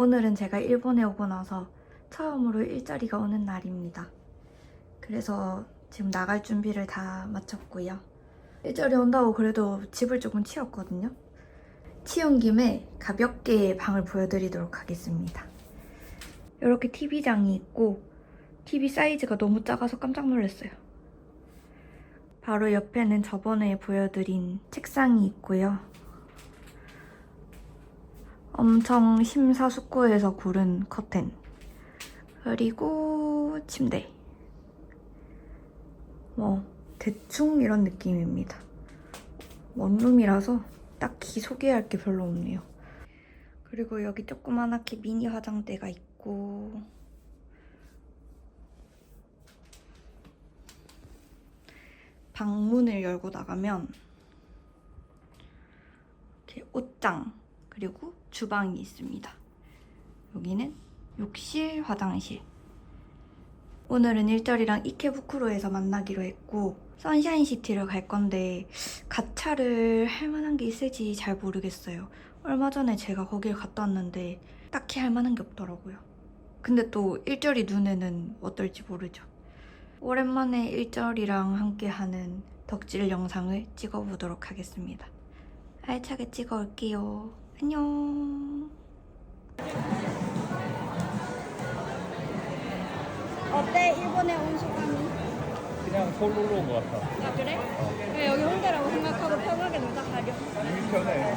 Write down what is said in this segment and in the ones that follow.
오늘은 제가 일본에 오고 나서 처음으로 일자리가 오는 날입니다. 그래서 지금 나갈 준비를 다 마쳤고요. 일자리 온다고 그래도 집을 조금 치웠거든요. 치운 김에 가볍게 방을 보여드리도록 하겠습니다. 이렇게 TV장이 있고 TV 사이즈가 너무 작아서 깜짝 놀랐어요. 바로 옆에는 저번에 보여드린 책상이 있고요. 엄청 심사숙고해서 고른 커튼. 그리고 침대. 뭐, 대충 이런 느낌입니다. 원룸이라서 딱히 소개할 게 별로 없네요. 그리고 여기 조그만하게 미니 화장대가 있고, 방문을 열고 나가면 이렇게 옷장 그리고 주방이 있습니다. 여기는 욕실, 화장실. 오늘은 일절이랑 이케부쿠로에서 만나기로 했고 선샤인 시티를 갈 건데 가차를 할 만한 게 있을지 잘 모르겠어요. 얼마 전에 제가 거길 갔다 왔는데 딱히 할 만한 게 없더라고요. 근데 또 일절이 눈에는 어떨지 모르죠. 오랜만에 일절이랑 함께 하는 덕질 영상을 찍어보도록 하겠습니다. 알차게 찍어올게요. 안녕. 어때 일본에 온 소감이? 그냥 서울로 온 것 같아. 아 그래? 왜 여기 홍대라고 생각하고 편하게 놀다 가려. 이미 편해.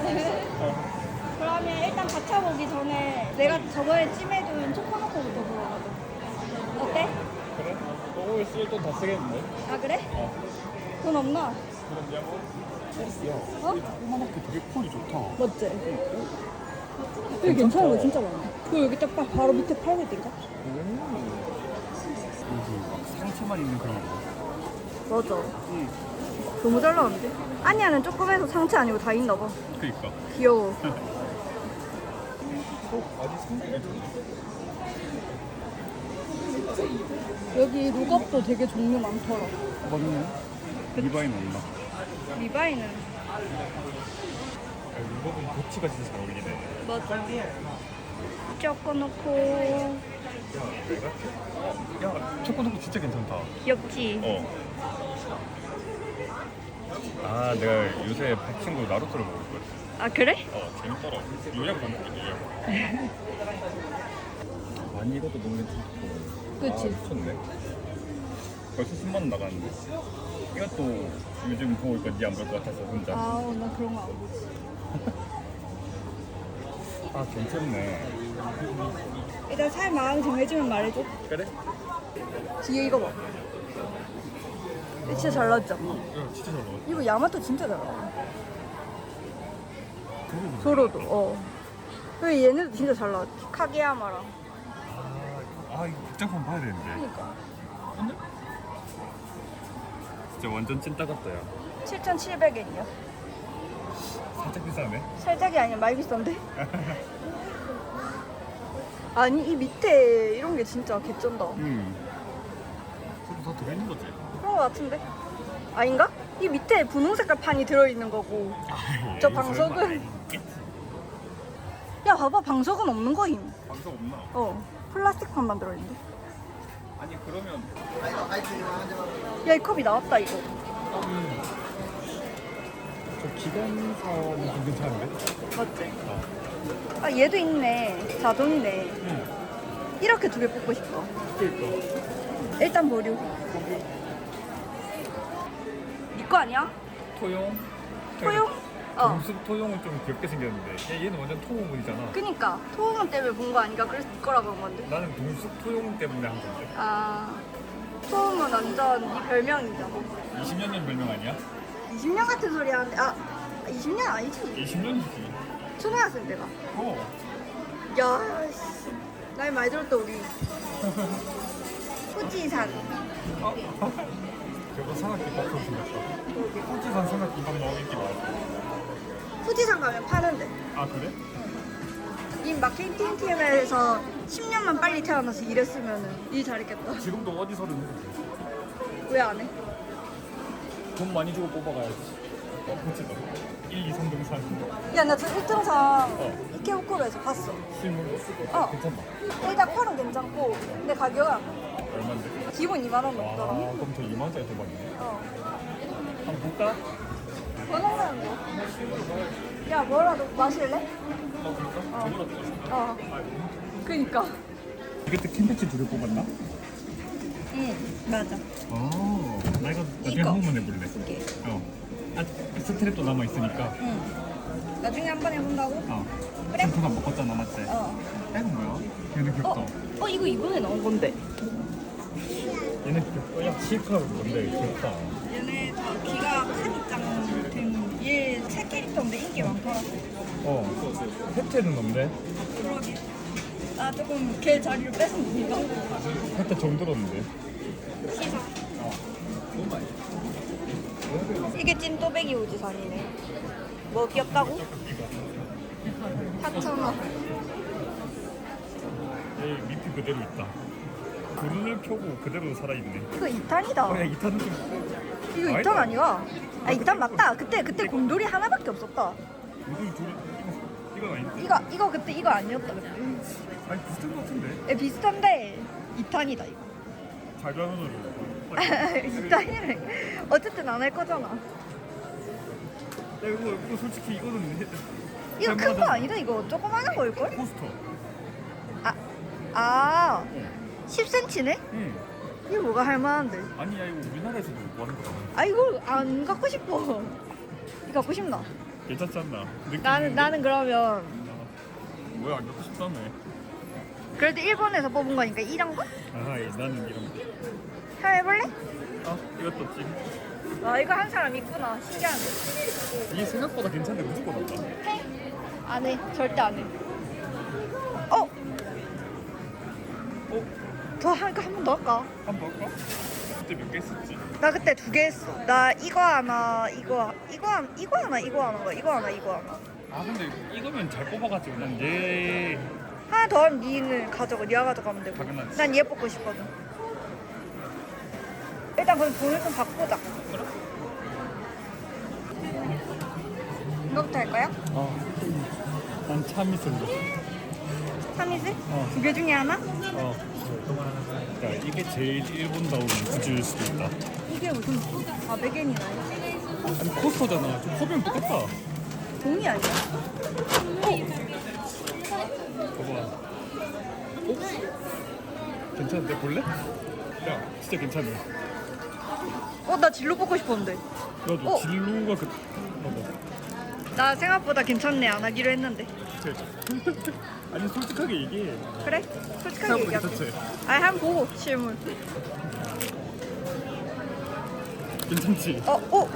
어. 그러면 일단 가차 보기 전에 내가 저번에 찜해준 초코노코부터 보러 가자. 어때? 그래? 오늘 쓸돈 다 쓰겠는데? 아 그래? 어. 돈 없나? 어? 조그맣게 되게 폴이 좋다. 맞지? 여기 괜찮은 거 진짜 많아. 그 여기 딱 봐, 바로 밑에 800인가? 여기 막 상처만 있는 그런 거. 맞아. 너무 잘 나왔는데? 아니야는 조금 해서 상체 아니고 다 있나 봐. 그니까. 귀여워. 어, 아직 상태가 좋네. 여기 룩업도 되게 종류 많더라. 맞네. 리바이는 없나? 리바이는 리바이는 도치가 진짜 잘 어울리네. 맞아. 야, 내가? 야, 초코노코 진짜 괜찮다. 귀엽지? 어. 아, 내가 요새 박 친구 나루토를 보고 있거든. 아 그래? 어, 재밌더라. 요약 보는 게 요약. 많이 이것도 너무 괜찮고. 그치. 아, 미쳤네. 벌써 10만 원 나가는데. 이것도 요즘 보고 있거 니안 볼 것 같아서 혼자. 아우 나 그런 거 안 보지. 아, 괜찮네. 일단 살 마음이 정해지면 말해줘. 그래? 뒤에 이거 봐. 이거 진짜 잘 나왔죠? 야, 진짜 잘 나왔다. 이거 야마토 진짜 잘 나와. 조로도 어. 그리고 얘네도 진짜 잘 나왔지. 카게야마랑. 아, 아, 이거 극장판 봐야 되는데. 그러니까. 진짜 완전 찐따 같다, 야. 7,700엔이야. 살짝 비싸네. 살짝이 아니야 많이 비싼데? 아니 이 밑에 이런 게 진짜 개쩐다. 응. 저도 다 들어있는 거지? 그런 거 같은데? 아닌가? 이 밑에 분홍 색깔 판이 들어있는 거고. 저 방석은? 야 봐봐 방석은 없는 거임. 방석 없나? 어 플라스틱 판만 들어있는데. 아니, 그러면. 야 이 컵이 나왔다 이거. 저 기관사는 좀 괜찮은데? 맞지? 어. 아 얘도 있네. 자동이네. 응. 이렇게 두 개 뽑고 싶어. 그니까. 일단 보류. 니거 아니야? 토용? 토용? 어. 동숲 토용은 좀 귀엽게 생겼는데 얘- 얘는 완전 토용문이잖아 그니까 토홍은 때문에 본 거 아닌가? 그래서 네 거라 그런 건데. 나는 동숲 토용 때문에 한 건데 아 토홍은 완전 네 별명이잖아. 20년 전 별명 아니야? 20년 같은 소리 하는데 아 20년 아니지? 20년이지 초등학생 때가. 어 야 씨. 나이 많이 들었다 우리. 후지산. 저거 삼각김밥처럼 생겼다 호지산 삼각김밥 너무 인기 많았어 후지산 가면 파는데. 아 그래? 이 마케팅 팀에서 10년만 빨리 태어나서 일했으면 일 잘했겠다. 지금도 어디서든 왜안 해? 돈 많이 주고 뽑아가야지 어, 그치다. 1, 2, 3등 3. 야, 나 저 1등상 어. 이케부쿠로에서 봤어. 실물 어. 괜찮나? 일단 컬은 괜찮고, 근데 가격은 얼마인데? 기본 2만 원 아, 넘더라. 그럼 저 2만 원짜리 대박이네. 어. 한번 볼까? 뭐? 야, 뭐라도 마실래? 어, 그럴까? 어. 그니까. 그때 캔패치 두개 뽑았나? 응, 맞아. 아, 나 이거 나중에 이거. 한 번만 해볼래. 두 개. 어. 아, 스트랩도 남아 있으니까. 응. 나중에 한 번 해본다고? 어. 그래. 샴푸가 먹었잖아, 맞지? 어. 이건 뭐야? 얘는 귀엽다. 어? 어, 이거 이번에 나온 건데. 얘는 귀엽다. 야, 시크하고 뭔데 귀엽다. 얘네 다 카니짱 캐릭터인데 인기 많더라. 어. 혜태는 없네. 그러게. 나 조금 걔 자리를 뺏었는가? 혜태 정 들었는데. 시사. 이게 찐또배기 우지산이네. 뭐 귀엽다고? 4,000원. 얘 밑이 그대로 있다. 불을 켜고 그대로 살아있네. 이거 2탄이다. 어, 야, 이 탄은 좀. 이거 2탄 아니다. 아니야? 아 2탄 맞다. 그때 그때 곰돌이 하나밖에 없었다. 우리 둘이 이건 아닌데? 이거 이거 그때 이거 아니었다 그때. 아니, 비슷한 것 같은데? 에, 비슷한데 2탄이다 이거. 자유한으로. 2탄이래. 어쨌든 안 할 거잖아. 야, 이거, 이거 솔직히 이거는. 해- 이거 큰 거. 아니다 이거 조그마한 걸걸? 포스터. 아, 아 응. 10cm네? 응. 이게 뭐가 할만한데? 아니, 야, 이거 우리나라에서도 뭐 하는 거잖아. 아 이거 안 갖고 싶어. 이거 갖고 싶나? 괜찮지 않나? 느낌 나는? 나는 그러면 아, 뭐야, 안 갖고 싶다며. 그래도 일본에서 뽑은 거니까 이런 거? 아, 예, 나는 이런 거. 해볼래? 아, 이것도 찜. 아 이거 한 사람 있구나. 신기하네. 이게 생각보다 괜찮은데 무조건. 해? 안 해. 절대 안 해. 어? 어? 더 할까? 한 번 더 할까? 한 번 할까? 그때 몇 개 했었지? 나 그때 두 개 했어. 나 이거 하나, 이거 이거 하나, 이거 하나, 이거 하나, 이거 하나, 이거 하나. 아, 근데 이거면 잘 뽑아가지고 난 얘. 하나 더 하면 니는 가져가, 니가 가져가면 되고. 당연하지. 난 얘 뽑고 싶거든. 일단 그럼 돈을 좀 바꾸자. 이거부터 할 거야? 어. 난 참이슬로. 참이슬? 어. 두 개 중에 하나? 어. 야, 이게 제일 일본다운 구주일 수도 있다. 이게 무슨 아 베겐이나 아니, 코스터잖아. 저 포비랑 똑같다. 종이 아니야? 봐봐. 어? 괜찮은데? 볼래? 야, 진짜 괜찮네. 어나 진로 뽑고 싶었는데 나도 어. 진로가 그. 나 생각보다 괜찮네 안 하기로 했는데 진짜. 아니, 솔직하게 얘기해. 그래? 솔직하게 생각보다 얘기하자 괜찮지? 아 한번 보고 실물 괜찮지? 어? 어?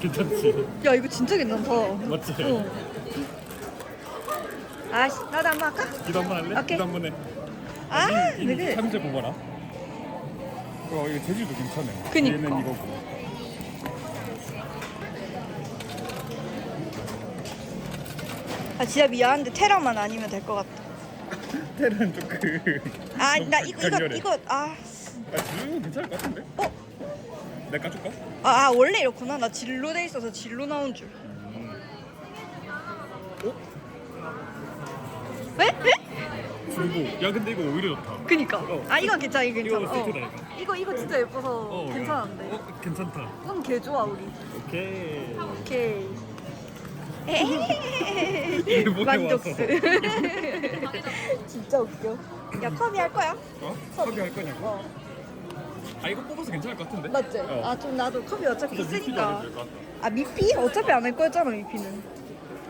괜찮지? 야 이거 진짜 괜찮다 맞지? 어. 아씨 나도 한번 할까? 기도 한번 할래? 오케이. 기도 한번 해. 아이 그래 삼재 뽑아라. 어, 이거 재질도 괜찮네. 그니까. 얘는 이거고. 아 진짜 미안한데 테라만 아니면 될 것 같다 테란 조금. 아 나 이거 이거 강렬해. 이거 아, 아, 진로 괜찮을 것 같은데? 어? 내가 까줄까? 아, 아 원래 이렇구나 나 진로 돼 있어서 진로 나온 줄 어? 왜? 왜? 진보. 야, 근데 이거 오히려 좋다. 그니까 어. 아 이건 괜찮아 이거 이거 괜찮아 세트다, 어. 이거. 이거 이거 진짜 예뻐서 어, 괜찮은데 야. 어, 괜찮다. 이건 개 좋아 우리 오케이. 오케이 이게 뭐에 만족스 와서. 진짜 웃겨 야 컵이 할 거야? 어? 섭외 할 거냐고? 어 아, 이거 뽑아서 괜찮을 것 같은데? 맞지? 어. 아 좀 나도 컵이 어차피 근데 미피도 있으니까 될것. 아 미피? 어차피 안 할 거였잖아 미피는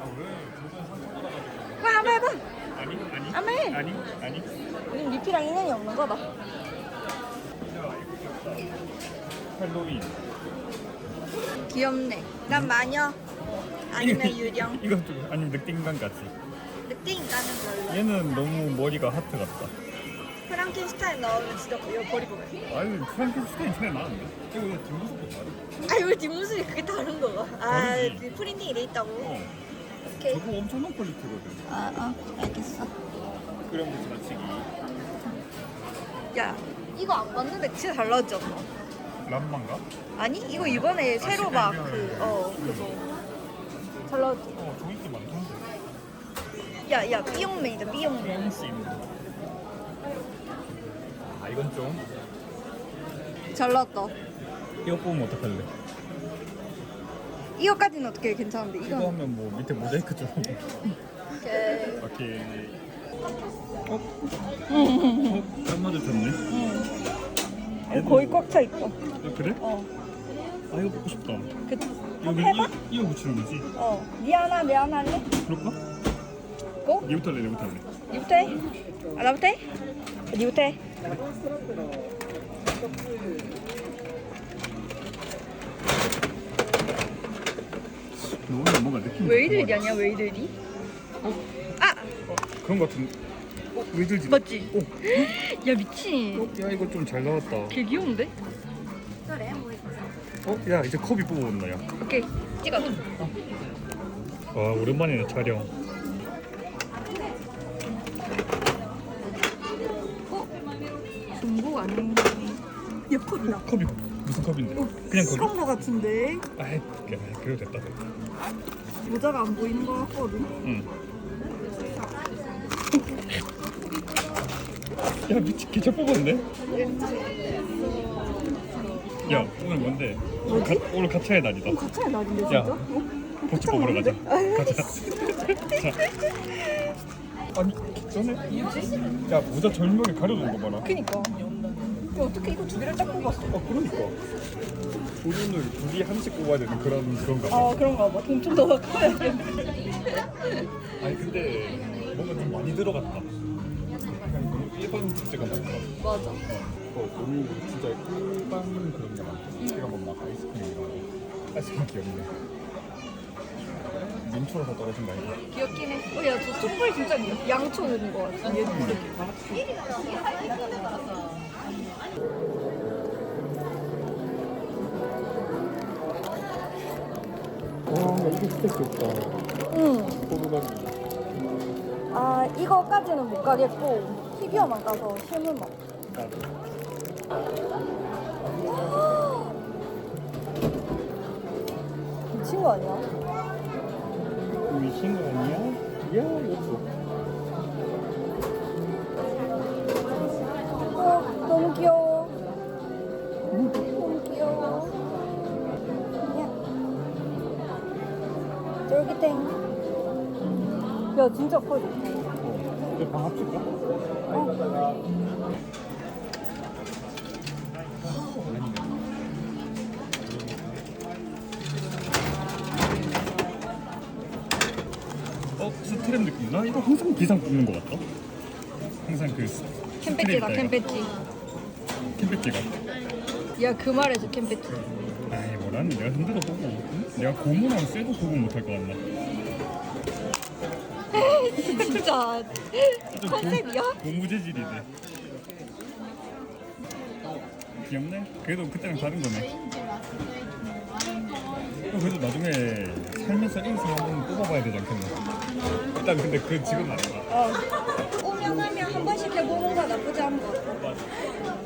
아, 왜? 저번 상처 받아가지고. 와 한번 해봐 아니, 아니. 한번 해. 아니, 아니. 우린 미피랑 인연이 없는 거다 할로윈. 귀엽네 난 마녀 아니면 유령 이거 좀 아니면 늑대인간 같이. 늑대인간은 별로 얘는 너무 머리가 하트 같다. 프랑켄슈타인 나오면 진짜 이거 버리고 가 아니 프랑켄슈타인 차이 나는데? 이거 왜 뒷모습도 다르? 아니 왜 뒷모습이 그게 다른 거가? 아. 그 프린팅이 돼 있다고? 어. 오케이 저거 엄청난 퀄리티거든. 아, 아 알겠어 그런 거 지나치기. 야 이거 안 봤는데 진짜 않나? 람만가? 아니 이거 이번에 새로 아, 막 시간별. 그어 그거 잘 나왔지? 어 조인트 많던데. 야, 야, 삐용맨이다, 삐용맨. 팬심. 아 이건 좀. 잘 나왔다. 이거 뽑으면 어떡할래? 이거까지는 어떻게 괜찮은데, 이거 이건. 하면 뭐 밑에 모자이크 좀. 오케이. 오케이. 어? 어? 딱 맞아 졌네. 응. 거의 꽉 차 있어. 어, 그래? 어. 아 이거 먹고 싶다. 그, 여기 해봐? 이, 이거 붙이는 거지? 어. 니 하나, 내 하나 할래? 그럴까? 고? 얘부터 할래 얘부터 할래. 니부터 해? 아, 나부터 해? 니부터 해. 너 오늘 뭔가 느낌 왜 이들이 아니야, 왜 이들이? 아! 어, 그런 거 같은 어? 왜 들지? 맞지? 어? 야, 미친. 어? 야 이거 좀 잘 나왔다 개 귀여운데? 어? 야 이제 컵이 뽑아온다 야 오케이. 찍어. 와 오랜만이네 촬영 어? 중국 아닌 야, 컵이다. 컵이 무슨 컵인데? 그냥 컵이? 그런 거 같은데? 아이 그래, 그래도 됐다 됐다 모자가 안 보이는 거 같거든. 응. 야 미치 개잘 뽑았네 야 오늘 뭔데? 뭐지? 가, 오늘 가차의 날이다 가차의 날인데 야. 진짜? 어? 버치 뽑으러 가자 가자 자. 아니 전에 야 모자 절묘하게 가려놓은 거 봐라 그니까. 야, 어떻게 이거 두 개를 딱 뽑았어? 아 그러니까 본인을 둘이 한씩 뽑아야 되는 그런 그런가 봐 아 그런가 봐. 돈 좀 더 갖고. 아니 근데 뭔가 좀 많이 들어갔다 그냥 너무 일반 주제가 많다 맞아. 어, 너무 진짜 일반 그런 게 많다 제가 뭐막 아이스크림이랑 아이스크림 귀엽네 민초라서 떨어진 거 아니야? 귀엽긴 해. 어, 야, 저 촛불 진짜 귀여워. 양초 넣은 거 같아. 얘와 이게 진짜 귀엽다 응. 포르가리 아, 이거까지는 못 가겠고, 피규어만 가서 실물 먹. 미친 거 아니야? 미친 거 아니야? 야 이거 어, 너무 귀여워. 너무 귀여워. 야. 쫄깃탱. 야, 진짜 커. 어, 이제 방 합칠까? 어. 어? 나 이거 항상 기상 뽑는 거 같다 항상 그 스- 캠배지다, 스트랩 캠배지. 캠배지가 야, 그 말해줘, 캠배지. 아이 뭐라는 내가 흔들어 보고 응? 내가 고문하고 쎄도 구분 못할 것 같나 진짜 좀 컨셉이야? 고- 고무 재질이네 귀엽네? 그래도 그때는 다른 거네 어, 그래도 나중에 살면서 인생 한번 뽑아봐야 되지 않겠나 일단 근데 그 지금 아니다 어. 오면 하면 한 번씩 해보는 거 나쁘지 않은 것 같아.